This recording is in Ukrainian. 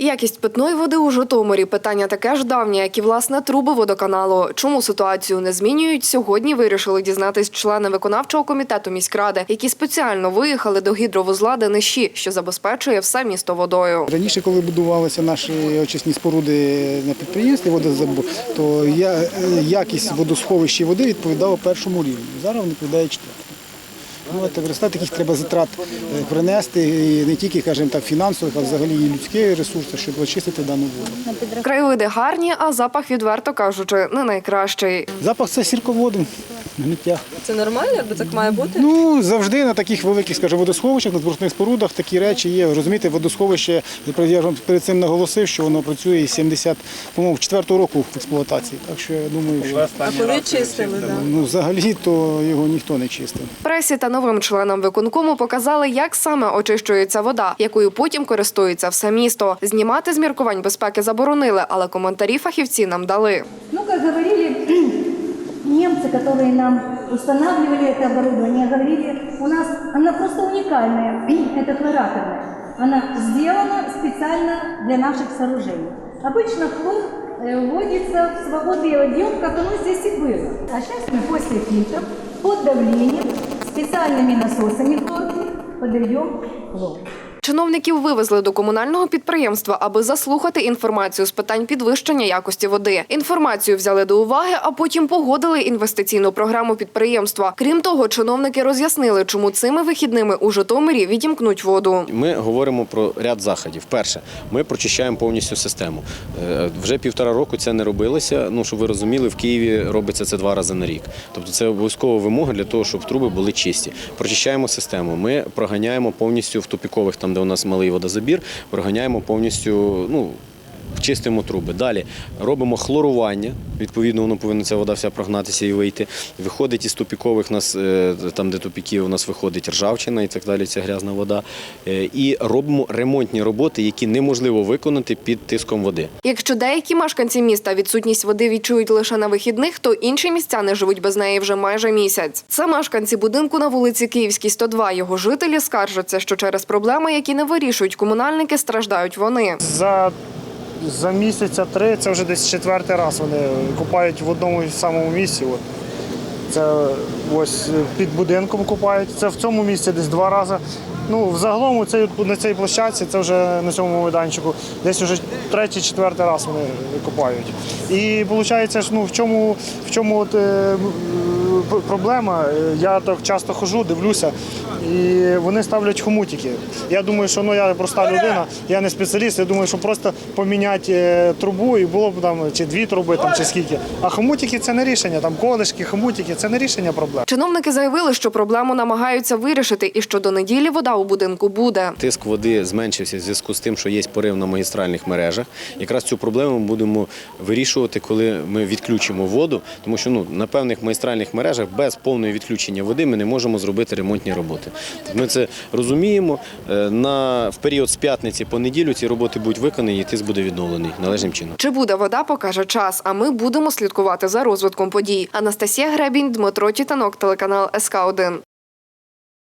Якість питної води у Житомирі питання таке ж давнє, як і власне труби водоканалу. Чому ситуацію не змінюють? Сьогодні вирішили дізнатись члени виконавчого комітету міськради, які спеціально виїхали до гідровузла Дениші, що забезпечує все місто водою. Раніше, коли будувалися наші очисні споруди на підприємстві водозабор, то е, якість водосховища води відповідала першому рівню. Зараз вона відповідає четвертому. Ну, от в таких треба затрат е, принести і не тільки, скажімо так, фінансових, а взагалі і людські ресурси, щоб очистити дану воду. Краєвиди гарні, а запах, відверто кажучи, не найкращий. Запах це сірководу, гниття. Це нормально, якби так має бути? Ну, завжди на таких великих, скажімо, водосховищах, на зборних спорудах такі речі є. Розумієте, водосховище, я вам перед цим наголосив, що воно працює із 70, по-моєму, 4 року експлуатації. Так що я думаю, що А коли чистили, ну, взагалі то його ніхто не чистив. Пресі та новим членам виконкому показали, як саме очищується вода, якою потім користується все місто. Знімати з міркувань безпеки заборонили, але коментарі фахівці нам дали. Ну, как говорили немцы, которые нам устанавливали это оборудование, говорили, у нас она просто уникальная, эта хлораторная. Она сделана специально для наших сооружений. Обычно хлор э, вводится в свободный отдел, как оно здесь и было. А сейчас мы после фильтров под давлением специальными насосами хлорки подаємо хлор. Чиновників вивезли до комунального підприємства, аби заслухати інформацію з питань підвищення якості води. Інформацію взяли до уваги, а потім погодили інвестиційну програму підприємства. Крім того, чиновники роз'яснили, чому цими вихідними у Житомирі відімкнуть воду. Ми говоримо про ряд заходів. Перше, ми прочищаємо повністю систему. Е, Вже півтора року це не робилося. Ну щоб ви розуміли, в Києві робиться це два рази на рік. Тобто це обов'язкова вимога для того, щоб труби були чисті. Прочищаємо систему. Ми проганяємо повністю в тупікових, там де у нас малий водозабір, проганяємо повністю. Ну Чистимо труби. Далі робимо хлорування. Відповідно, воно повинна ця вода вся прогнатися і вийти. Виходить із тупікових нас, е, там, де тупіки, у нас виходить ржавчина і так далі, ця грязна вода. Е, І робимо ремонтні роботи, які неможливо виконати під тиском води. Якщо деякі мешканці міста відсутність води відчують лише на вихідних, то інші містяни живуть без неї вже майже місяць. Це мешканці будинку на вулиці Київській, 102. Його жителі скаржаться, що через проблеми, які не вирішують комунальники, страждають вони. За, за місяця три це вже десь четвертий раз вони купають в одному і самому місці. От. Це ось під будинком купають. Це в цьому місці десь два рази. Ну, взагалом цей, на цій площадці, це вже на цьому майданчику, десь вже третій, четвертий раз вони купають. І виходить, ну, в чому, в чому от, е, проблема? Е, Я так часто хожу, дивлюся, і вони ставлять хомутики. Я думаю, що ну, я проста людина, я не спеціаліст, я думаю, що просто поміняти е, трубу і було б там чи дві труби, там, чи скільки. А хомутики це не рішення, там колишки, хомутики це не рішення проблем. Чиновники заявили, що проблему намагаються вирішити, і що до неділі вода у будинку буде. Тиск води зменшився в зв'язку з тим, що є порив на магістральних мережах. Якраз цю проблему ми будемо вирішувати, коли ми відключимо воду, тому що ну, на певних магістральних мережах без повного відключення води ми не можемо зробити ремонтні роботи. Ми це розуміємо. Е, На, в період з п'ятниці по неділю ці роботи будуть виконані і тиск буде відновлений належним чином. Чи буде вода, покаже час. А ми будемо слідкувати за розвитком подій. Анастасія Гребінь, Дмитро Тітанок, телеканал СК 1